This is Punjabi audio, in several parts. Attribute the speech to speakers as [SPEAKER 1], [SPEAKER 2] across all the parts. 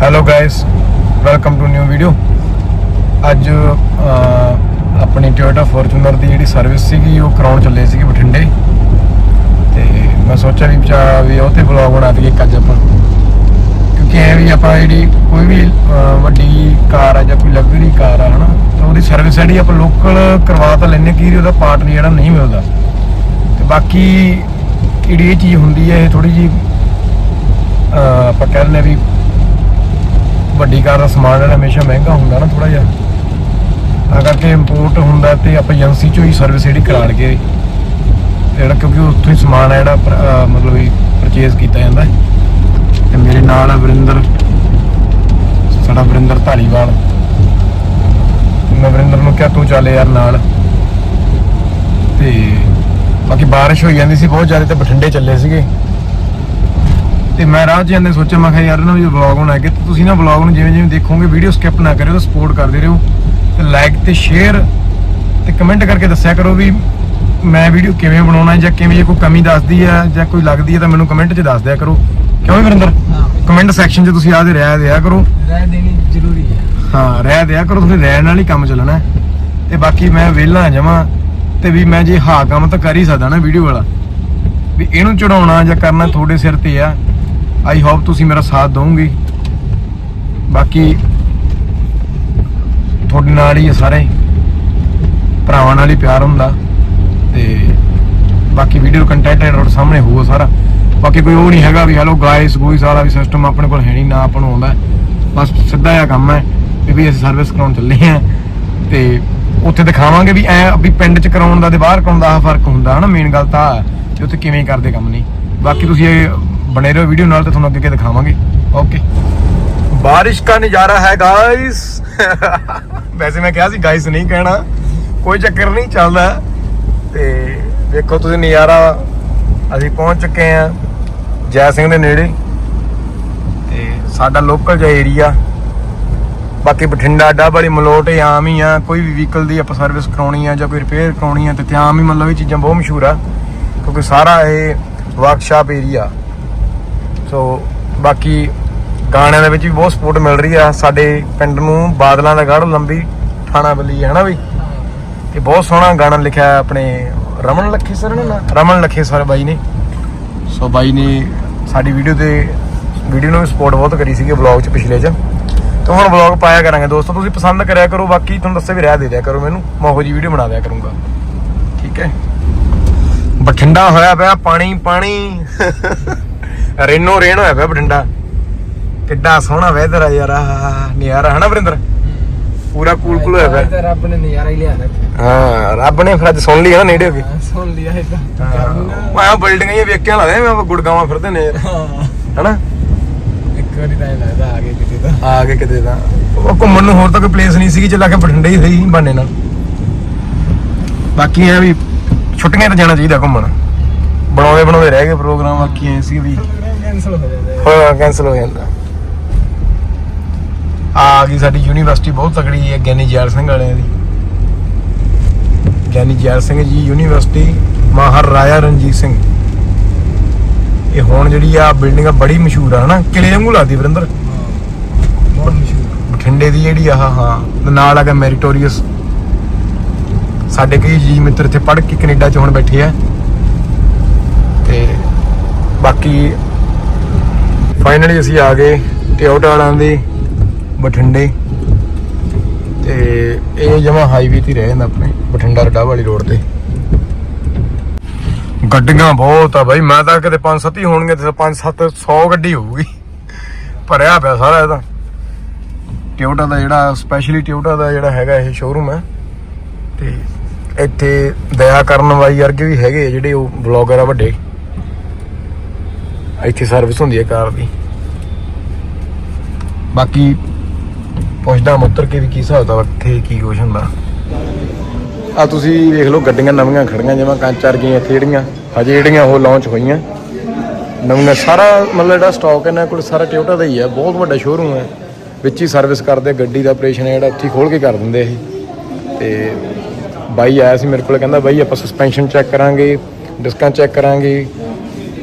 [SPEAKER 1] Hello guys welcome to new video ਅੱਜ ਆਪਣੀ ਟੋਯੋਟਾ ਫੋਰਚੂਨਰ ਦੀ ਜਿਹੜੀ ਸਰਵਿਸ ਸੀਗੀ, ਉਹ ਕਰਾਉਣ ਚੱਲੇ ਸੀਗੇ ਬਠਿੰਡੇ। ਤੇ ਮੈਂ ਸੋਚਿਆ ਵੀ ਚਾ ਵੀ ਉਹ ਤੇ ਵਲੌਗ ਬਣਾ ਦਈਏ ਇੱਕ ਅੱਜ ਆਪਾਂ। ਕਿਉਂਕਿ ਐ ਵੀ ਆਪਾਂ ਜਿਹੜੀ ਕੋਈ ਵੀ ਵੱਡੀ ਕਾਰ ਆ ਜਾਂ ਕੋਈ ਲਗਜ਼ਰੀ ਕਾਰ ਆ, ਹਨਾ, ਤਾਂ ਉਹਦੀ ਸਰਵਿਸ ਜਿਹੜੀ ਆਪਾਂ ਲੋਕਲ ਕਰਵਾ ਤਾਂ ਲੈਨੇ ਕੀ ਉਹਦਾ ਪਾਰਟ ਨਹੀਂ ਜਿਹੜਾ, ਨਹੀਂ ਮਿਲਦਾ। ਤੇ ਬਾਕੀ ਜਿਹੜੀ ਇਹ ਚੀਜ਼ ਹੁੰਦੀ ਹੈ, ਇਹ ਥੋੜੀ ਜੀ ਆਪਾਂ ਕਹਿੰਦੇ ਵੀ ਵੱਡੀ ਕਾਰ ਦਾ ਸਮਾਨ ਜਿਹੜਾ ਹਮੇਸ਼ਾ ਮਹਿੰਗਾ ਹੁੰਦਾ ਨਾ ਥੋੜਾ ਜਿਹਾ। ਤਾਂ ਕਰਕੇ ਇੰਪੋਰਟ ਹੁੰਦਾ ਤੇ ਆਪਾਂ ਏਜੰਸੀ ਚੋਂ ਹੀ ਸਰਵਿਸ ਜਿਹੜੀ ਕਰਾ ਲਈਏ ਜਿਹੜਾ ਕਿਉਂਕਿ ਉੱਥੋਂ ਹੀ ਸਮਾਨ ਹੈ ਜਿਹੜਾ ਮਤਲਬ ਵੀ ਪਰਚੇਜ਼ ਕੀਤਾ ਜਾਂਦਾ। ਤੇ ਮੇਰੇ ਨਾਲ ਹੈ ਵਰਿੰਦਰ, ਸਾਡਾ ਵਰਿੰਦਰ ਧਾਲੀਵਾਲ। ਮੈਂ ਵਰਿੰਦਰ ਨੂੰ ਕਿਹਾ, ਤੂੰ ਚੱਲ ਯਾਰ ਨਾਲ। ਤੇ ਬਾਕੀ ਬਾਰਿਸ਼ ਹੋਈ ਜਾਂਦੀ ਸੀ, ਬਹੁਤ ਜ਼ਿਆਦਾ ਤੇ ਬਠਿੰਡੇ ਚੱਲੇ ਸੀਗੇ। ਤੇ ਮੈਂ ਰਾਹ 'ਚ ਜਾਂਦੇ ਸੋਚਿਆ ਮੈਂ ਕਿਹਾ ਯਾਰ ਨਾ ਵੀ ਵਲੌਗ ਬਣਾ ਕੇ ਤੁਸੀਂ ਨਾ ਵਲੌਗ ਨੂੰ ਜਿਵੇਂ ਜਿਵੇਂ ਦੇਖੋਗੇ ਵੀਡੀਓ ਸਕਿਪ ਨਾ ਕਰਿਓ ਤਾਂ ਸਪੋਰਟ ਕਰਦੇ ਰਹੋ ਤੇ ਲਾਈਕ ਤੇ ਸ਼ੇਅਰ ਤੇ ਕਮੈਂਟ ਕਰਕੇ ਦੱਸਿਆ ਕਰੋ ਵੀ ਮੈਂ ਵੀਡੀਓ ਕਿਵੇਂ ਬਣਾਉਣਾ ਹੈ ਜਾਂ ਕਿਵੇਂ ਜੇ ਕੋਈ ਕਮੀ ਦੱਸਦੀ ਹੈ ਜਾਂ ਕੋਈ ਲੱਗਦੀ ਹੈ ਤਾਂ ਮੈਨੂੰ ਕਮੈਂਟ 'ਚ ਦੱਸ ਦਿਆ ਕਰੋ। ਕਿਉਂ ਵਰਿੰਦਰ? ਕਮੈਂਟ ਸੈਕਸ਼ਨ 'ਚ ਤੁਸੀਂ ਆਦੇ ਰਹਿ ਦਿਆ ਕਰੋ।
[SPEAKER 2] ਰਹਿ ਦੇਣੀ ਜ਼ਰੂਰੀ ਹੈ।
[SPEAKER 1] ਹਾਂ ਰਹਿ ਦਿਆ ਕਰੋ ਤੁਸੀਂ ਰਹਿਣ ਨਾਲ ਹੀ ਕੰਮ ਚੱਲਣਾ। ਤੇ ਬਾਕੀ ਮੈਂ ਵਿਹਲਾ ਜਮਾ ਤੇ ਵੀ ਮੈਂ ਜੇ ਹਾਂ ਕੰਮ ਤਾਂ ਕਰ ਹੀ ਸਕਦਾ ਨਾ ਵੀਡੀਓ ਵਾਲਾ। ਵੀ ਇਹਨੂੰ ਚੜਾਉਣਾ ਜਾਂ ਕਰਨਾ ਤੁਹਾਡੇ ਸਿਰ ਤੇ ਆ। ਆਈ ਹੋਪ ਤੁਸੀਂ ਮੇਰਾ ਸਾਥ ਦਿਓਗੇ ਬਾਕੀ ਤੁਹਾਡੇ ਨਾਲ ਹੀ ਆ ਸਾਰੇ। ਭਰਾਵਾਂ ਨਾਲ ਹੀ ਪਿਆਰ ਹੁੰਦਾ। ਤੇ ਬਾਕੀ ਵੀਡੀਓ ਕੰਟੈਂਟ ਹੈ ਤੁਹਾਡੇ ਸਾਹਮਣੇ ਹੋਊਗਾ ਸਾਰਾ। ਬਾਕੀ ਕੋਈ ਉਹ ਨਹੀਂ ਹੈਗਾ ਵੀ ਹੈਲੋ ਗਾਇਸ ਕੋਈ ਸਾਰਾ ਵੀ ਸਿਸਟਮ ਆਪਣੇ ਕੋਲ ਹੈ ਨਹੀਂ, ਨਾ ਆਪਾਂ ਨੂੰ ਆਉਂਦਾ ਬਸ ਸਿੱਧਾ ਜਿਹਾ ਕੰਮ ਹੈ ਵੀ ਅਸੀਂ ਸਰਵਿਸ ਕਰਾਉਣ ਚੱਲੇ ਆ ਤੇ ਉੱਥੇ ਦਿਖਾਵਾਂਗੇ ਵੀ ਐ ਵੀ ਪਿੰਡ 'ਚ ਕਰਾਉਣ ਦਾ ਤੇ ਬਾਹਰ ਕਰਾਉਣ ਦਾ ਆਹ ਫ਼ਰਕ ਹੁੰਦਾ, ਹਨਾ ਮੇਨ ਗੱਲ ਤਾਂ ਆਹ ਹੈ। ਕਿ ਉੱਥੇ ਕਿਵੇਂ ਕਰਦੇ ਕੰਮ ਨਹੀਂ ਬਾਕੀ ਤੁਸੀਂ ਇਹ ਬਣੇ ਰਹੋ ਵੀਡੀਓ ਨਾਲ ਤੇ ਤੁਹਾਨੂੰ ਅੱਗੇ ਅੱਗੇ ਦਿਖਾਵਾਂਗੇ। ਓਕੇ। ਬਾਰਿਸ਼ ਦਾ ਨਜ਼ਾਰਾ ਹੈ ਗਾਇਸ ਵੈਸੇ ਮੈਂ ਕਿਹਾ ਸੀ ਗਾਇਸ ਨਹੀਂ ਕਹਿਣਾ। ਕੋਈ ਚੱਕਰ ਨਹੀਂ ਚੱਲਦਾ। ਤੇ ਵੇਖੋ ਤੁਸੀਂ ਨਜ਼ਾਰਾ। ਅਸੀਂ ਪਹੁੰਚ ਚੁੱਕੇ ਆ ਜੈ ਸਿੰਘ ਦੇ ਨੇੜੇ। ਤੇ ਸਾਡਾ ਲੋਕਲ ਜਿਹਾ ਏਰੀਆ ਬਾਕੀ ਬਠਿੰਡਾ ਅੱਡਾ ਵਾਲੀ ਮਲੋਟ ਇਹ ਆਮ ਹੀ ਆ। ਕੋਈ ਵੀ ਵਹੀਕਲ ਦੀ ਆਪਾਂ ਸਰਵਿਸ ਕਰਾਉਣੀ ਆ ਜਾਂ ਕੋਈ ਰਿਪੇਅਰ ਕਰਾਉਣੀ ਆ, ਤੇ ਤੇ ਆਮ ਹੀ ਮਤਲਬ ਇਹ ਚੀਜ਼ਾਂ ਬਹੁਤ ਮਸ਼ਹੂਰ ਆ। ਕਿਉਂਕਿ ਸਾਰਾ ਇਹ ਵਰਕਸ਼ਾਪ ਏਰੀਆ ਸੋ ਬਾਕੀ ਗਾਣਿਆਂ ਦੇ ਵਿੱਚ ਵੀ ਬਹੁਤ ਸਪੋਰਟ ਮਿਲ ਰਹੀ ਆ। ਸਾਡੇ ਪਿੰਡ ਨੂੰ ਬਾਦਲਾਂ ਦਾ ਗੜ ਲੰਬੀ ਥਾਣਾ ਬਲੀ ਹੈ ਨਾ ਬਈ ਤੇ ਬਹੁਤ ਸੋਹਣਾ ਗਾਣਾ ਲਿਖਿਆ ਆਪਣੇ ਰਮਨ ਲੱਖੇ ਸਰ ਨੇ ਨਾ? ਰਮਨ ਲੱਖੀ ਸਰ ਬਾਈ ਨੇ। ਸੋ ਬਾਈ ਨੇ ਸਾਡੀ ਵੀਡੀਓ ਤੇ ਵੀਡੀਓ ਨੂੰ ਵੀ ਸਪੋਰਟ ਬਹੁਤ ਕਰੀ ਸੀਗੀ ਵਲੌਗ ਚ ਪਿਛਲੇ ਚ। ਤੇ ਹੁਣ ਵਲੌਗ ਪਾਇਆ ਕਰਾਂਗੇ ਦੋਸਤੋ, ਤੁਸੀਂ ਪਸੰਦ ਕਰਿਆ ਕਰੋ, ਬਾਕੀ ਤੁਹਾਨੂੰ ਦੱਸਿਆ ਵੀ ਰਹਿ ਦੇ ਦਿਆ ਕਰੋ ਮੈਨੂੰ। ਮੈਂ ਉਹੋ ਜੀ ਵੀਡੀਓ ਬਣਾ ਦਿਆ ਕਰੂੰਗਾ। ਠੀਕ ਹੈ? ਬਠਿੰਡਾ ਹੋਇਆ ਪਿਆ ਪਾਣੀ ਪਾਣੀ। ਰੇਨੋ ਰੇਨ ਹੋਇਆ ਪਿਆ ਬਠਿੰਡਾ। ਕਿੱਡਾ ਸੋਹਣਾ ਵੈਦਰ ਆ ਯਾਰ ਆਹ ਨਜ਼ਾਰਾ ਹਨਾ ਵਰਿੰਦਰ? ਪੂਰਾ ਕੂਲ ਕੂਲ ਹੋਇਆ ਪਿਆ।
[SPEAKER 2] ਰੱਬ ਨੇ ਨਜ਼ਾਰਾ ਹੀ ਲਿਆ ਰੱਖਿਆ
[SPEAKER 1] ਹਾਂ ਰੱਬ ਨੇ ਫਿਰ ਅੱਜ ਸੁਣ ਲਈ ਹੈ ਨਾ ਨੇੜੇ ਹੋ ਕੇ।
[SPEAKER 2] ਸੁਣ ਲਿਆ ਇਹਦਾ
[SPEAKER 1] ਮੈਂ ਬਿਲਡਿੰਗਾਂ ਹੀ ਵੇਖ ਕੇ ਲੱਗਦਾ ਮੈਂ ਗੁੜਗਾਵਾਂ ਫਿਰਦੇ ਨੇ। ਯਾਰ ਹਨਾ?
[SPEAKER 2] ਇੱਕ ਵਾਰੀ ਤਾਂ ਐਂ ਲੱਗਦਾ ਆ ਗਏ ਕਿਤੇ ਤਾਂ।
[SPEAKER 1] ਆ ਕੇ ਕਿਤੇ ਤਾਂ। ਉਹ ਘੁੰਮਣ ਨੂੰ ਹੋਰ ਤਾਂ ਕੋਈ ਪਲੇਸ ਨਹੀਂ ਸੀਗੀ ਚੱਲਾ ਕੇ ਬਠਿੰਡੇ ਹੀ ਸਹੀ ਬਾਨੇ ਨਾਲ। ਬਾਕੀ ਇਹ ਵੀ ਛੁੱਟੀਆਂ ਤੇ ਜਾਣਾ ਚਾਹੀਦਾ ਘੁੰਮਣ। ਬਣਾਉਂਦੇ ਬਣਾਉਂਦੇ ਰਹਿ ਗਏ ਪ੍ਰੋਗਰਾਮ ਬਾਕੀ ਐ ਸੀ ਵੀ
[SPEAKER 2] ਕੈਨਸਲ ਹੋ ਜਾਂਦਾ ਹੈ।
[SPEAKER 1] ਕੈਨਸਲ ਹੋ ਜਾਂਦਾ ਆ ਗਈ ਸਾਡੀ ਯੂਨੀਵਰਸਿਟੀ ਬਹੁਤ ਤਕੜੀ ਹੈ ਗਿਆਨੀ ਜੈਲ ਸਿੰਘ ਵਾਲਿਆਂ ਦੀ। ਗਿਆਨੀ ਜੈਲ ਸਿੰਘ ਜੀ ਯੂਨੀਵਰਸਿਟੀ ਮਹਾਰਾਜਾ ਰਣਜੀਤ ਸਿੰਘ। ਇਹ ਹੁਣ ਜਿਹੜੀ ਆ ਬਿਲਡਿੰਗ ਆ ਬੜੀ ਮਸ਼ਹੂਰ ਆ ਹਨਾ? ਕਿਲੇ ਵਾਂਗੂ ਲੱਗਦੀ ਵਰਿੰਦਰ।
[SPEAKER 2] ਬਹੁਤ ਮਸ਼ਹੂਰ।
[SPEAKER 1] ਬਠਿੰਡੇ ਦੀ ਜਿਹੜੀ ਆਹ ਹਾਂ ਨਾਲ ਹੈਗਾ ਮੈਰੀਟੋਰੀਅਸ। ਸਾਡੇ ਕਈ ਜੀ ਮਿੱਤਰ ਇੱਥੇ ਪੜ੍ਹ ਕੇ ਕੈਨੇਡਾ 'ਚ ਹੁਣ ਬੈਠੇ ਆ। ਤੇ ਬਾਕੀ ਫਾਈਨਲੀ ਅਸੀਂ ਆ ਗਏ ਟਿਓਟਾ ਵਾਲਾਂ ਦੇ ਬਠਿੰਡੇ। ਤੇ ਇਹ ਜਮਾ ਹਾਈਵੇ ਤੇ ਰਹਿ ਜਾਂਦਾ ਆਪਣੇ, ਬਠਿੰਡਾ ਰਡਾ ਵਾਲੀ ਰੋਡ ਤੇ। ਗੱਡੀਆਂ ਬਹੁਤ ਆ ਬਾਈ, ਮੈਂ ਤਾਂ ਕਿਤੇ 5-7 ਹੀ ਹੋਣਗੇ, ਤੇ 5-7 100 ਗੱਡੀ ਹੋਊਗੀ। ਭਰਿਆ ਪਿਆ ਸਾਰਾ ਇਹਦਾ। ਟਿਓਟਾ ਦਾ ਜਿਹੜਾ ਸਪੈਸ਼ਲੀ ਟਿਓਟਾ ਦਾ ਜਿਹੜਾ ਹੈਗਾ ਇਹ ਸ਼ੋਰੂਮ ਹੈ। ਤੇ ਇੱਥੇ ਦਇਆ ਕਰਨ ਵਾਲੀ ਵਰਗੇ ਵੀ ਹੈਗੇ ਜਿਹੜੇ ਉਹ ਬਲੌਗਰ ਆ ਵੱਡੇ। ਇੱਥੇ ਸਰਵਿਸ ਹੁੰਦੀ ਹੈ ਕਾਰ ਦੀ। ਬਾਕੀ ਪੁੱਛਦਾ ਮੁੱਤਰ ਕੇ ਵੀ ਕੀ ਹਿਸਾਬ ਦਾ ਇੱਥੇ ਕੀ ਕੁਛ ਹੁੰਦਾ। ਆ ਤੁਸੀਂ ਵੇਖ ਲਓ ਗੱਡੀਆਂ ਨਵੀਆਂ ਖੜੀਆਂ, ਜਿਵੇਂ ਚਾਰ ਗਈਆਂ ਇੱਥੇ ਜਿਹੜੀਆਂ, ਹਜੇ ਜਿਹੜੀਆਂ ਉਹ ਲਾਂਚ ਹੋਈਆਂ। ਨਵੀਆਂ ਸਾਰਾ ਮਤਲਬ ਜਿਹੜਾ ਸਟਾਕ ਇਹਨਾਂ ਕੋਲ ਸਾਰਾ ਟਿਓਟਾ ਦਾ ਹੀ ਹੈ ਬਹੁਤ ਵੱਡਾ ਸ਼ੋਰੂਮ ਹੈ ਵਿੱਚ ਹੀ ਸਰਵਿਸ ਕਰਦੇ ਗੱਡੀ ਦਾ ਆਪਰੇਸ਼ਨ ਹੈ ਜਿਹੜਾ, ਉੱਥੇ ਹੀ ਖੋਲ ਕੇ ਕਰ ਦਿੰਦੇ ਇਹ। ਤੇ ਬਾਈ ਆਇਆ ਸੀ ਮੇਰੇ ਕੋਲ, ਕਹਿੰਦਾ ਬਾਈ ਆਪਾਂ ਸਸਪੈਂਸ਼ਨ ਚੈੱਕ ਕਰਾਂਗੇ ਡਿਸਕਾਂ ਚੈੱਕ ਕਰਾਂਗੇ।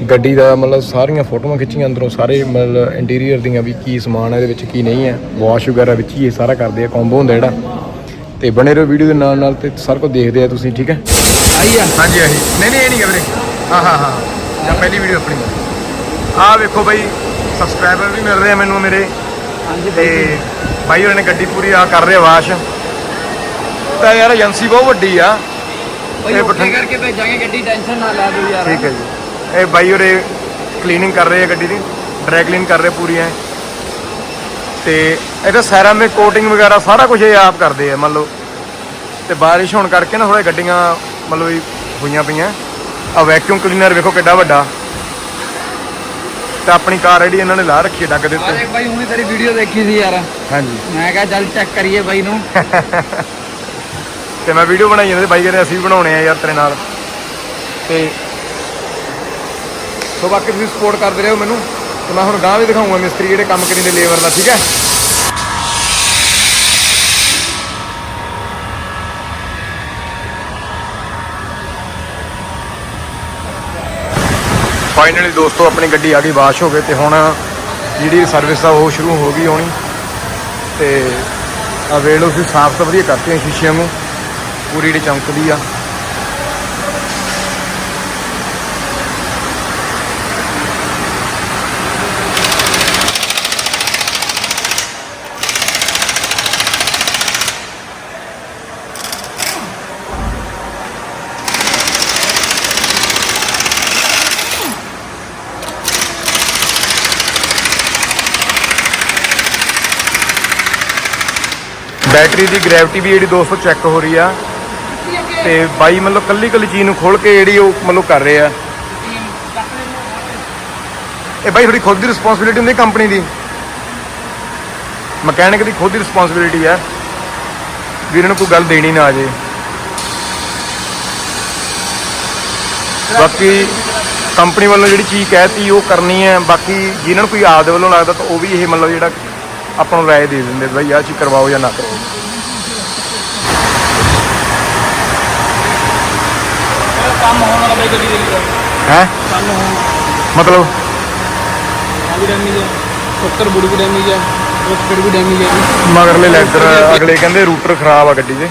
[SPEAKER 1] ਗੱਡੀ ਦਾ ਮਤਲਬ ਸਾਰੀਆਂ ਫੋਟੋਆਂ ਖਿੱਚੀਆਂ ਅੰਦਰੋਂ ਸਾਰੇ ਮਤਲਬ ਇੰਟੀਰੀਅਰ ਦੀਆਂ ਵੀ ਕੀ ਸਮਾਨ ਹੈ ਇਹਦੇ ਵਿੱਚ ਕੀ ਨਹੀਂ ਹੈ ਵਾਸ਼ ਵਗੈਰਾ ਵਿੱਚ ਹੀ ਇਹ ਸਾਰਾ ਕਰਦੇ ਆ ਕੰਬੋ ਹੁੰਦਾ ਜਿਹੜਾ। ਤੇ ਬਣੇ ਰਹੋ ਵੀਡੀਓ ਦੇ ਨਾਲ ਨਾਲ ਤੇ ਸਾਰਾ ਕੁਝ ਦੇਖਦੇ ਆ ਤੁਸੀਂ ਠੀਕ ਹੈ?
[SPEAKER 2] ਆਈ ਆ?
[SPEAKER 1] ਹਾਂਜੀ ਆਹੀ ਨਹੀਂ ਨਹੀਂ ਇਹ ਨਹੀਂ ਵੀਰੇ। ਹਾਂ ਹਾਂ ਹਾਂ। ਜਾਂ ਪਹਿਲੀ ਵੀਡੀਓ ਆਪਣੀ। ਆਹ ਵੇਖੋ ਬਾਈ ਸਬਸਕ੍ਰਾਈਬਰ ਵੀ ਮਿਲ ਰਹੇ ਆ ਮੈਨੂੰ ਮੇਰੇ।
[SPEAKER 2] ਹਾਂਜੀ
[SPEAKER 1] ਤੇ ਬਾਈ ਉਹਨਾਂ ਨੇ ਗੱਡੀ ਪੂਰੀ ਆ ਕਰ ਰਹੇ ਆ ਵਾਸ਼ ਤਾਂ ਯਾਰ ਏਜੰਸੀ ਬਹੁਤ ਵੱਡੀ ਆ।
[SPEAKER 2] ਓਕੇ
[SPEAKER 1] ਬਠਿੰਡੇ-
[SPEAKER 2] ਕਰਕੇ ਭੇਜਾਂਗੇ ਗੱਡੀ ਟੈਨਸ਼ਨ ਨਾ ਲੈ ਦਿਓ ਯਾਰ।
[SPEAKER 1] ਠੀਕ ਹੈ ਜੀ। ਇਹ ਬਾਈ ਉਰੇ ਕਲੀਨਿੰਗ ਕਰ ਰਹੇ ਆ ਗੱਡੀ ਦੀ ਡਰਾਈ ਕਲੀਨ ਕਰ ਰਹੇ ਪੂਰੀ ਐ। ਤੇ ਇਹਦਾ ਸੈਰਾਮਿਕ ਕੋਟਿੰਗ ਵਗੈਰਾ ਸਾਰਾ ਕੁਝ ਇਹ ਆਪ ਕਰਦੇ ਆ ਮੰਨ ਲਓ। ਤੇ ਬਾਰਿਸ਼ ਹੋਣ ਕਰਕੇ ਨਾ ਥੋੜੇ ਗੱਡੀਆਂ ਮਤਲਬ ਹੋਈਆਂ ਪਈਆਂ। ਆ ਵੈਕਿਊਮ ਕਲੀਨਰ ਵੇਖੋ ਕਿੱਡਾ ਵੱਡਾ। ਤੇ ਆਪਣੀ ਕਾਰ ਜਿਹੜੀ ਇਹਨਾਂ ਨੇ ਲਾ ਰੱਖੀ ਹੈ ਡੱਗ ਦੇ ਉੱਤੇ।
[SPEAKER 2] ਭਾਈ ਹੁਣੇ ਤੇਰੀ ਵੀਡੀਓ ਦੇਖੀ ਸੀ ਯਾਰ।
[SPEAKER 1] ਹਾਂਜੀ।
[SPEAKER 2] ਮੈਂ ਕਿਹਾ ਚੱਲ ਚੈੱਕ ਕਰੀਏ ਬਾਈ ਨੂੰ।
[SPEAKER 1] ਤੇ ਮੈਂ ਵੀਡੀਓ ਬਣਾਈ ਜਾਂਦੇ ਬਾਈ ਕਹਿੰਦੇ ਅਸੀਂ ਵੀ ਬਣਾਉਣੇ ਆ ਯਾਰ ਤੇਰੇ ਨਾਲ। ਤੇ ਸੋ ਬਾਕੀ ਤੁਸੀਂ ਸਪੋਰਟ ਕਰਦੇ ਰਹੋ ਮੈਨੂੰ ਤੇ ਮੈਂ ਹੁਣ ਗਾਂ ਵੀ ਦਿਖਾਉਂਗਾ ਮਿਸਤਰੀ ਜਿਹੜੇ ਕੰਮ ਕਰੀਂਦੇ ਲੇਬਰ ਦਾ, ਠੀਕ ਹੈ? ਫਾਈਨਲੀ ਦੋਸਤੋ, ਆਪਣੀ ਗੱਡੀ ਆ ਗਈ, ਵਾਸ਼ ਹੋ ਗਈ ਤੇ ਹੁਣ ਜਿਹੜੀ ਸਰਵਿਸ ਆ ਉਹ ਸ਼ੁਰੂ ਹੋ ਗਈ ਹੋਣੀ। ਤੇ ਆ ਵੇਖ ਲਓ, ਤੁਸੀਂ ਸਾਫ਼ ਤਾਂ ਵਧੀਆ ਕਰਤੇ ਆ ਸ਼ੀਸ਼ਿਆਂ ਨੂੰ। ਪੂਰੀ ਜਿਹੜੀ ਚਮਕਦੀ ਆ। ਬੈਟਰੀ ਦੀ ਗ੍ਰੈਵਿਟੀ ਵੀ ਜਿਹੜੀ ਦੋਸਤੋ ਚੈੱਕ ਹੋ ਰਹੀ ਆ। ਤੇ ਬਾਈ ਮਤਲਬ ਕੱਲੀ ਕੱਲੀ ਚੀਜ਼ ਨੂੰ ਖੋਲ ਕੇ ਜਿਹੜੀ ਉਹ ਮਤਲਬ ਕਰ ਰਹੇ ਆ। ਇਹ ਬਾਈ ਥੋੜੀ ਖੁਦ ਦੀ ਰਿਸਪੌਂਸਿਬਿਲਿਟੀ ਹੁੰਦੀ ਕੰਪਨੀ ਦੀ। ਮਕੈਨਿਕ ਦੀ ਖੁਦ ਦੀ ਰਿਸਪੌਂਸਿਬਿਲਿਟੀ ਆ। ਵੀ ਇਹਨਾਂ ਨੂੰ ਕੋਈ ਗੱਲ ਦੇਣੀ ਨਾ ਆ ਜੇ। ਬਾਕੀ ਕੰਪਨੀ ਵੱਲੋਂ ਜਿਹੜੀ ਚੀਜ਼ ਕਹਿਤੀ ਉਹ ਕਰਨੀ ਹੈ ਬਾਕੀ ਜਿਨ੍ਹਾਂ ਨੂੰ ਕੋਈ ਆਪਦੇ ਵੱਲੋਂ ਲੱਗਦਾ ਤਾਂ ਉਹ ਵੀ ਇਹ ਮਤਲਬ ਜਿਹੜਾ ਆਪਾਂ ਨੂੰ ਰਾਏ ਦੇ ਦਿੰਦੇ ਭਾਈ ਆਹ ਚੀਜ਼ ਕਰਵਾਓ ਜਾਂ ਨਾ ਕਰਵਾਓ।
[SPEAKER 2] ਕੰਮ ਹੋਣ ਵਾਲਾ ਬਾਈ ਗੱਡੀ ਦੇ
[SPEAKER 1] ਹੈ?
[SPEAKER 2] ਕੰਮ ਹੋਣ
[SPEAKER 1] ਮਤਲਬ?
[SPEAKER 2] ਆ ਵੀ ਡੈਮੇਜ ਹੈ 70 ਬੁੜੀ ਵੀ ਡੈਮੇਜ ਹੈ ਰੋਕਟ ਵੀ ਡੈਮੇਜ ਹੈ ਜੀ।
[SPEAKER 1] ਮਗਰਲੇ ਲੈਦਰ ਅਗਲੇ ਕਹਿੰਦੇ ਰੂਟਰ ਖਰਾਬ ਆ ਗੱਡੀ ਦੇ।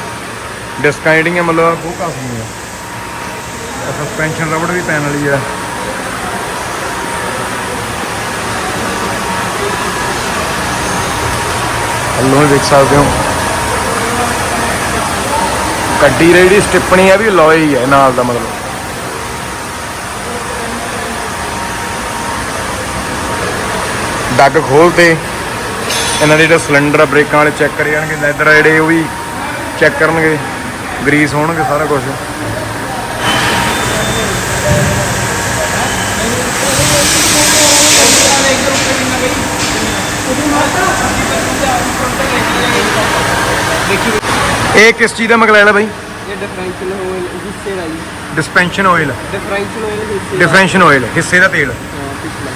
[SPEAKER 1] ਡਿਸਕਾਂ ਜਿਹੜੀਆਂ ਮਤਲਬ ਉਹ ਕਾਫੀ ਆ ਸਸਪੈਂਸ਼ਨ ਰਬੜ ਵੀ ਪੈਣ ਵਾਲੀ ਆ। ਅੱਲੋਂ ਦੇਖ ਸਕਦੇ ਹੋ। ਗੱਡੀ ਦੀ ਜਿਹੜੀ ਸਟਿੱਪਣੀ ਆ ਵੀ ਲੋਏ ਹੀ ਹੈ ਨਾਲ ਦਾ ਮਤਲਬ। ਡੱਗ ਖੋਲ ਤੇ ਇਹਨਾਂ ਦੇ ਜਿਹੜਾ ਸਿਲੰਡਰ ਆ, ਬ੍ਰੇਕਾਂ ਵਾਲੇ ਚੈੱਕ ਕਰ ਜਾਣਗੇ ਲੈਦਰ ਜਿਹੜੇ ਉਹ ਵੀ ਚੈੱਕ ਕਰਨਗੇ। ਗਰੀਸ ਹੋਣਗੇ ਸਾਰਾ ਕੁਝ ਇਹ ਕਿਸ ਚੀਜ਼ ਦਾ ਮਗਲੈਲ ਹੈ ਬਾਈ?
[SPEAKER 2] ਇਹ ਡਿਫਰੈਂਸ਼ੀਅਲ ਹੋਇਲ ਹਿੱਸੇ ਦਾ ਜੀ।
[SPEAKER 1] ਡਿਸਪੈਂਸ਼ਨ ਆਇਲ
[SPEAKER 2] ਡਿਫਰੈਂਸ਼ੀਅਲ ਹਿੱਸੇ ਦਾ।
[SPEAKER 1] ਡਿਫਰੈਂਸ਼ਨ ਆਇਲ ਹਿੱਸੇ ਦਾ ਤੇਲ।
[SPEAKER 2] ਹਾਂ, ਪਿਛਲਾ।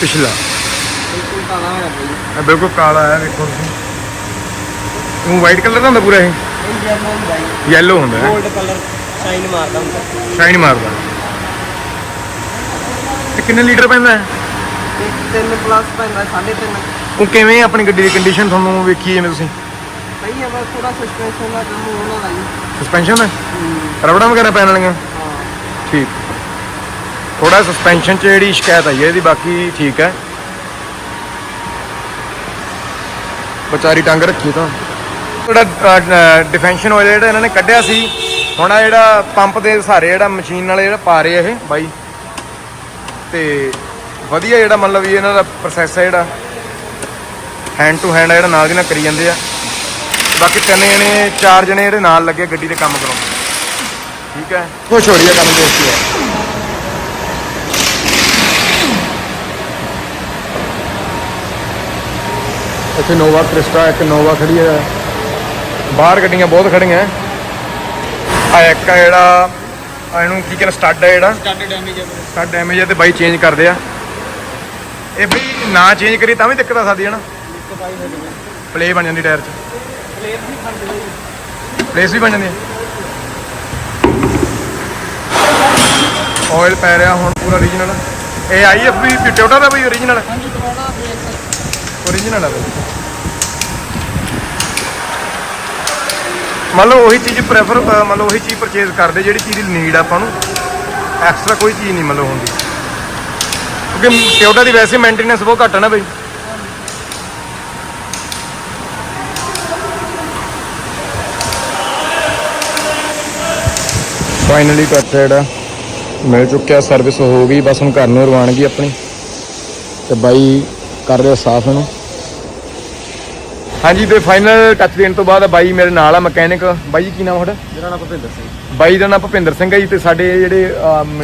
[SPEAKER 1] ਪਿਛਲਾ।
[SPEAKER 2] ਬਿਲਕੁਲ ਕਾਲਾ ਹੋਇਆ ਬਾਈ।
[SPEAKER 1] ਇਹ ਬਿਲਕੁਲ ਕਾਲਾ ਹੈ ਵੇਖੋ ਤੁਸੀਂ। ਉਹ ਵਾਈਟ ਕਲਰ ਦਾ ਹੁੰਦਾ ਪੂਰਾ ਇਹ?
[SPEAKER 2] ਇਹ ਜਰਮਨ ਹੁੰਦਾ ਜੀ।
[SPEAKER 1] ਯੈਲੋ ਹੁੰਦਾ ਹੈ।
[SPEAKER 2] 골ਡ ਕਲਰ ਸ਼ਾਈਨ ਮਾਰਦਾ ਹੁੰਦਾ।
[SPEAKER 1] ਸ਼ਾਈਨ ਮਾਰਦਾ। ਤੇ ਕਿੰਨੇ ਲੀਟਰ ਪੈਂਦਾ ਹੈ?
[SPEAKER 2] 3 ਪਲੱਸ ਪੈਂਦਾ 3.5
[SPEAKER 1] ਉਹ ਕਿਵੇਂ ਹੈ ਆਪਣੀ ਗੱਡੀ ਦੀ ਕੰਡੀਸ਼ਨ ਤੁਹਾਨੂੰ ਵੇਖੀ ਜਿਵੇਂ ਤੁਸੀਂ?
[SPEAKER 2] ਸਹੀ ਹੈ ਬਸ ਥੋੜਾ ਸਸਪੈਂਸ਼ਨ ਦਾ ਕੰਮ ਹੋਣਾ ਦਾ ਜੀ।
[SPEAKER 1] ਸਸਪੈਂਸ਼ਨ ਹੈ। ਰਬੜਾਂ ਵਗੈਰਾ ਪੈਣ ਵਾਲੀਆਂ?
[SPEAKER 2] ਹਾਂ।
[SPEAKER 1] ਠੀਕ। ਥੋੜਾ ਸਸਪੈਂਸ਼ਨ 'ਚ ਜਿਹੜੀ ਸ਼ਿਕਾਇਤ ਆਈ ਹੈ ਇਹਦੀ ਬਾਕੀ ਠੀਕ ਹੈ। ਵਿਚਾਰੀ ਟੰਗ ਰੱਖੀ ਤਾਂ। ਜਿਹੜਾ ਡਿਫੈਂਸ਼ਨ ਆਇਲ ਜਿਹੜਾ ਇਹਨਾਂ ਨੇ ਕੱਢਿਆ ਸੀ ਹੁਣ ਆ ਜਿਹੜਾ ਪੰਪ ਦੇ ਸਹਾਰੇ ਜਿਹੜਾ ਮਸ਼ੀਨ ਨਾਲ ਜਿਹੜਾ ਪਾ ਰਹੇ ਇਹ ਬਾਈ। ਤੇ ਵਧੀਆ ਜਿਹੜਾ ਮਤਲਬ ਵੀ ਇਹਨਾਂ ਦਾ ਪ੍ਰੋਸੈਸ ਹੈ ਜਿਹੜਾ। ਹੈਂਡ ਟੂ ਹੈਂਡ ਜਿਹੜਾ ਨਾਲ ਦੀ ਨਾਲ ਕਰੀ ਜਾਂਦੇ ਆ। ਬਾਕੀ ਤਿੰਨ ਜਣੇ ਚਾਰ ਜਣੇ ਜਿਹੜੇ ਨਾਲ ਲੱਗੇ ਗੱਡੀ ਤੇ ਕੰਮ ਕਰਾਉਂਦੇ ਠੀਕ ਹੈ? ਖੁਸ਼ ਹੋ ਰਹੀ ਹੈ ਕੰਮ ਦੇਖ ਕੇ। ਇੱਥੇ ਨੋਵਾ ਕ੍ਰਿਸਟਾ ਇੱਕ ਨੋਵਾ ਖੜੀ ਹੈ। ਬਾਹਰ ਗੱਡੀਆਂ ਬਹੁਤ ਖੜੀਆਂ। ਆ ਇੱਕ ਆ ਜਿਹੜਾ ਆ ਇਹਨੂੰ ਕੀ ਕਹਿੰਦੇ ਸਟੱਡ ਹੈ ਜਿਹੜਾ।
[SPEAKER 2] ਸਟੱਡ ਡੈਮੇਜ ਹੈ
[SPEAKER 1] ਸਟੱਡ ਡੈਮੇਜ ਹੈ ਤੇ ਬਾਈ ਚੇਂਜ ਕਰਦੇ ਆ। ਇਹ ਬਈ ਨਾ ਚੇਂਜ ਕਰੀ ਤਾਂ ਵੀ ਦਿੱਕਤ ਆ ਸਕਦੀ ਹੈ ਨਾ ਪਲੇ ਬਣ ਜਾਂਦੀ ਟਾਇਰ 'ਚ। ਪਲੇਸ ਵੀ ਬਣ ਜਾਂਦੀ ਹੈ। ਆਇਲ ਪੈ ਰਿਹਾ ਹੁਣ ਪੂਰਾ ਓਰੀਜਨਲ ਇਹ ਆਈਐਫ ਵੀ ਟਿਓਟਾ ਦਾ ਬਈ
[SPEAKER 2] ਹਾਂਜੀ ਬ੍ਰੇਕ
[SPEAKER 1] ਓਰੀਜਨਲ ਆ ਬਈ। ਮੰਨ ਲਓ ਉਹੀ ਚੀਜ਼ ਪ੍ਰੈਫਰ ਮੰਨ ਲਓ ਉਹੀ ਚੀਜ਼ ਪਰਚੇਜ਼ ਕਰਦੇ ਜਿਹੜੀ ਚੀਜ਼ ਦੀ ਨੀਡ ਆਪਾਂ ਨੂੰ। ਐਕਸਟਰਾ ਕੋਈ ਚੀਜ਼ ਨਹੀਂ ਮੰਨ ਲਓ ਹੁੰਦੀ। ਕਿਉਂਕਿ ਟਿਓਟਾ ਦੀ ਵੈਸੇ ਮੇਨਟੇਨੈਂਸ ਬਹੁਤ ਘੱਟ ਆ ਨਾ ਬਈ। ਫਾਈਨਲੀ ਟੱਚ ਜਿਹੜਾ ਮਿਲ ਚੁੱਕਿਆ ਸਰਵਿਸ ਹੋ ਗਈ ਬਸ ਹੁਣ ਘਰ ਨੂੰ ਰਵਾਨਗੀ ਆਪਣੀ। ਤੇ ਬਾਈ ਕਰ ਰਿਹਾ ਸਾਫ਼ ਇਹਨੂੰ। ਹਾਂਜੀ ਤੇ ਫਾਈਨਲ ਟੱਚ ਦੇਣ ਤੋਂ ਬਾਅਦ ਬਾਈ ਮੇਰੇ ਨਾਲ ਆ ਮਕੈਨਿਕ। ਬਾਈ ਕੀ ਨਾਮ ਤੁਹਾਡਾ?
[SPEAKER 2] ਮੇਰਾ ਨਾਮ ਭੁਪਿੰਦਰ ਸਿੰਘ।
[SPEAKER 1] ਬਾਈ ਦਾ ਨਾਮ ਭੁਪਿੰਦਰ ਸਿੰਘ ਹੈ ਜੀ ਤੇ ਸਾਡੇ ਜਿਹੜੇ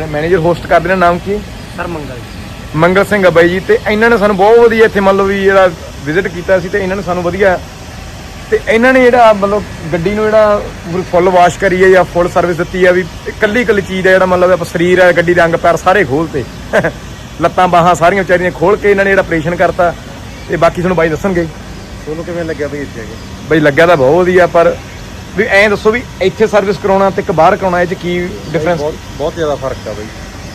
[SPEAKER 1] ਮੈਨੇਜਰ ਹੋਸਟ ਕਰਦੇ ਨੇ ਨਾਮ ਕੀ?
[SPEAKER 2] ਸਰ ਮੰਗਲ।
[SPEAKER 1] ਮੰਗਲ ਸਿੰਘ ਆ ਬਾਈ ਜੀ ਤੇ ਇਹਨਾਂ ਨੇ ਸਾਨੂੰ ਬਹੁਤ ਵਧੀਆ ਇੱਥੇ ਮੰਨ ਲਓ ਵੀ ਜਿਹੜਾ ਵਿਜ਼ਿਟ ਕੀਤਾ ਸੀ ਤੇ ਇਹਨਾਂ ਨੇ ਸਾਨੂੰ ਵਧੀਆ ਤੇ ਇਹਨਾਂ ਨੇ ਜਿਹੜਾ ਮਤਲਬ ਗੱਡੀ ਨੂੰ ਜਿਹੜਾ ਫੁੱਲ ਵਾਸ਼ ਕਰੀ ਹੈ ਜਾਂ ਫੁੱਲ ਸਰਵਿਸ ਦਿੱਤੀ ਹੈ ਵੀ ਇਕੱਲੀ ਇਕੱਲੀ ਚੀਜ਼ ਹੈ ਜਿਹੜਾ ਮਤਲਬ ਆਪਾਂ ਸਰੀਰ ਹੈ ਗੱਡੀ ਦੇ ਅੰਗ ਪੈਰ ਸਾਰੇ ਖੋਲਤੇ। ਲੱਤਾਂ ਬਾਹਾਂ ਸਾਰੀਆਂ ਵਿਚਾਰੀਆਂ ਖੋਲ ਕੇ ਇਹਨਾਂ ਨੇ ਜਿਹੜਾ ਆਪਰੇਸ਼ਨ ਕਰਤਾ। ਤੇ ਬਾਕੀ ਤੁਹਾਨੂੰ ਬਾਈ ਦੱਸਣਗੇ।
[SPEAKER 2] ਤੁਹਾਨੂੰ ਕਿਵੇਂ ਲੱਗਿਆ ਬਈ ਇੱਥੇ ਆ ਕੇ?
[SPEAKER 1] ਬਈ ਲੱਗਿਆ ਤਾਂ ਬਹੁਤ ਵਧੀਆ ਪਰ ਵੀ ਐਂ ਦੱਸੋ ਵੀ ਇੱਥੇ ਸਰਵਿਸ ਕਰਾਉਣਾ ਤੇ ਇੱਕ ਬਾਹਰ ਕਰਾਉਣਾ ਇਹ ਚ ਕੀ ਡਿਫਰੈਂਸ
[SPEAKER 2] ਬਹੁਤ ਜ਼ਿਆਦਾ ਫ਼ਰਕ ਆ ਬਈ।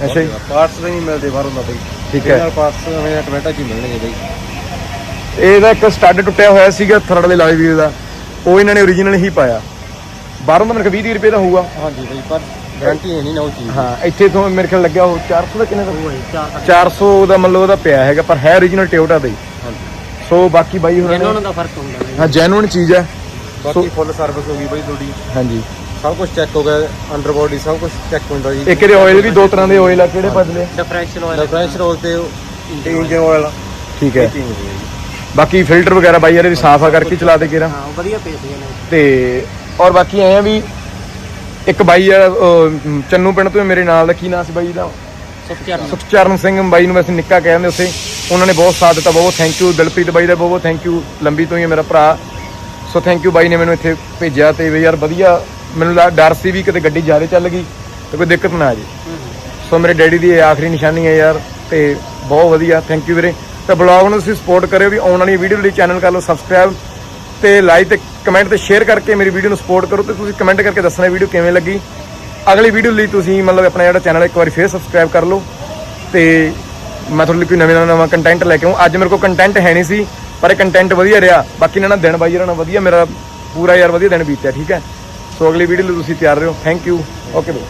[SPEAKER 1] ਅੱਛਾ ਜੀ।
[SPEAKER 2] ਪਾਰਟਸ ਨਹੀਂ ਮਿਲਦੇ ਬਾਹਰੋਂ ਦਾ ਬਈ।
[SPEAKER 1] ਠੀਕ ਹੈ।
[SPEAKER 2] ਪਾਰਟਸ ਹਮੇਂ ਟੋਮੈਟੋ ਜੀ ਮਿਲਣਗੇ ਬਈ।
[SPEAKER 1] ਇਹਦਾ ਇੱਕ ਸਟੱਡ ਟੁੱਟਿਆ ਹੋਇਆ ਸੀਗਾ ਥਰਡ ਵਾਲੇ ਲਾਈ ਵੀਲ ਦਾ। ਉਹ ਇਹਨਾਂ ਨੇ ਓਰੀਜਨਲ ਹੀ ਪਾਇਆ। ਬਾਹਰੋਂ ਤਾਂ ਮੇਰੇ ਕੋਲ 20 ਰੁਪਏ ਦਾ ਹੋਊਗਾ।
[SPEAKER 2] ਹਾਂਜੀ ਬਈ ਪਰ ਗਾਰੰਟੀ ਹੈ ਨਹੀਂ ਨਾ ਉਹ ਚੀਜ਼
[SPEAKER 1] ਹਾਂ ਇੱਥੇ ਤੋਂ ਮੇਰੇ ਕੋਲ ਲੱਗਿਆ ਉਹ 400 ਦਾ ਕਿੰਨੇ ਦਾ?
[SPEAKER 2] ਉਹ ਹੈ 4
[SPEAKER 1] 400 ਦਾ ਮਤਲਬ ਉਹਦਾ ਪਿਆ ਹੈਗਾ ਪਰ ਹੈ ਓਰੀਜਨਲ ਟਿਓਟਾ ਦਾ। ਹੀ
[SPEAKER 2] ਹਾਂਜੀ।
[SPEAKER 1] ਸੋ ਬਾਕੀ ਬਾਈ ਹੁਣ
[SPEAKER 2] ਇਹਨਾਂ ਦਾ ਫ਼ਰਕ ਹੁੰਦਾ
[SPEAKER 1] ਹਾਂ ਜੈਨੂਇਨ ਚੀਜ਼ ਹੈ।
[SPEAKER 2] ਬਾਕੀ ਫੁੱਲ ਸਰਵਿਸ ਹੋ ਗਈ ਬਈ ਤੁਹਾਡੀ।
[SPEAKER 1] ਹਾਂਜੀ।
[SPEAKER 2] ਸਭ ਕੁਝ ਚੈੱਕ ਹੋ ਗਿਆ ਅੰਡਰ ਬੋਡੀ ਸਭ ਕੁਝ ਚੈੱਕ ਹੁੰਦਾ ਜੀ।
[SPEAKER 1] ਇੱਕ ਇਹਦੇ ਆਇਲ ਵੀ ਦੋ ਤਰ੍ਹਾਂ ਦੇ ਆਇਲ ਆ ਕਿਹੜੇ ਬਦਲੇ?
[SPEAKER 2] ਡਿਫਰੈਂਸ਼ੀਅਲ ਆਇਲ ਫ੍ਰੈਸ਼ ਰੋਲ ਤੇ ਇੰਜਨ ਆਇਲ
[SPEAKER 1] ਠੀਕ ਹੈ। ਬਾਕੀ ਫਿਲਟਰ ਵਗੈਰਾ ਬਾਈ ਇਹਦੇ ਵੀ ਸਾਫ਼ ਆ ਕਰਕੇ ਚਲਾ ਦੇ ਕਿਰਾ।
[SPEAKER 2] ਹਾਂ ਵਧੀਆ ਨੇ
[SPEAKER 1] ਤੇ ਔਰ ਬਾਕੀ ਐ ਆ ਵੀ ਇੱਕ ਬਾਈ ਅਹ, ਚੰਨੂ ਪਿੰਡ ਤੋਂ ਮੇਰੇ ਨਾਲ ਦਾ ਕੀ ਨਾਂ ਸੀ ਬਾਈ ਦਾ?
[SPEAKER 2] ਸੁਖਚਰਨ।
[SPEAKER 1] ਸੁਖਚਰਨ ਸਿੰਘ ਬਾਈ ਨੂੰ ਵੈਸੇ ਨਿੱਕਾ ਕਹਿੰਦੇ ਉੱਥੇ। ਉਹਨਾਂ ਨੇ ਬਹੁਤ ਸਾਥ ਦਿੱਤਾ ਬਹੁਤ ਥੈਂਕ ਯੂ ਦਿਲਪ੍ਰੀਤ ਬਾਈ ਦਾ ਬਹੁਤ ਬਹੁਤ ਥੈਂਕ ਯੂ ਲੰਬੀ ਤੋਂ ਹੀ ਹੈ ਮੇਰਾ ਭਰਾ। ਸੋ ਥੈਂਕ ਯੂ ਬਾਈ ਨੇ ਮੈਨੂੰ ਇੱਥੇ ਭੇਜਿਆ ਤੇ ਵੀ ਯਾਰ ਵਧੀਆ ਮੈਨੂੰ ਲਾ- ਡਰ ਸੀ ਵੀ ਕਿਤੇ ਗੱਡੀ ਜ਼ਿਆਦਾ ਚੱਲ ਗਈ ਤੇ ਕੋਈ ਦਿੱਕਤ ਨਾ ਆ ਜੇ। ਸੋ ਮੇਰੇ ਡੈਡੀ ਦੀ ਇਹ ਆਖਰੀ ਨਿਸ਼ਾਨੀ ਹੈ ਯਾਰ ਤੇ ਬਹੁਤ ਵਧੀਆ ਥੈਂਕ ਯੂ ਵੀਰੇ। ਤੇ ਬਲੌਗ ਨੂੰ ਤੁਸੀਂ ਸਪੋਰਟ ਕਰਿਓ ਵੀ ਆਉਣ ਵਾਲੀ ਵੀਡੀਓ ਲਈ ਚੈਨਲ ਕਰ ਲਓ ਸਬਸਕ੍ਰਾਈਬ ਤੇ ਲਾਈਕ ਤੇ ਕਮੈਂਟ ਤੇ ਸ਼ੇਅਰ ਕਰਕੇ ਮੇਰੀ ਵੀਡੀਓ ਨੂੰ ਸਪੋਰਟ ਕਰੋ ਤੇ ਤੁਸੀਂ ਕਮੈਂਟ ਕਰਕੇ ਦੱਸਣਾ ਵੀਡੀਓ ਕਿਵੇਂ ਲੱਗੀ। ਅਗਲੀ ਵੀਡੀਓ ਲਈ ਤੁਸੀਂ ਮਤਲਬ ਆਪਣਾ ਜਿਹੜਾ ਚੈਨਲ ਇੱਕ ਵਾਰੀ ਫੇਰ ਸਬਸਕ੍ਰਾਈਬ ਕਰ ਲਓ ਤੇ ਮੈਂ ਤੁਹਾਡੇ ਲਈ ਕੋਈ ਨਵੇਂ ਨਵਾਂ ਕੰਟੈਂਟ ਲੈ ਕੇ ਆਉਂ ਅੱਜ ਮੇਰੇ ਕੋਲ ਕੰਟੈਂਟ ਹੈ ਨਹੀਂ ਸੀ, ਪਰ ਇਹ ਕੰਟੈਂਟ ਵਧੀਆ ਰਿਹਾ। ਬਾਕੀ ਇਹਨਾਂ ਨਾਲ ਦਿਨ ਬਾਈ ਇਹਨਾਂ ਨਾਲ ਵਧੀਆ, ਮੇਰਾ ਪੂਰਾ ਯਾਰ ਵਧੀਆ ਦਿਨ ਬੀਤਿਆ, ਠੀਕ ਹੈ? ਸੋ ਅਗਲੀ ਵੀਡੀਓ ਲਈ ਤੁਸੀਂ ਤਿਆਰ ਰਹੋ। Thank you okay by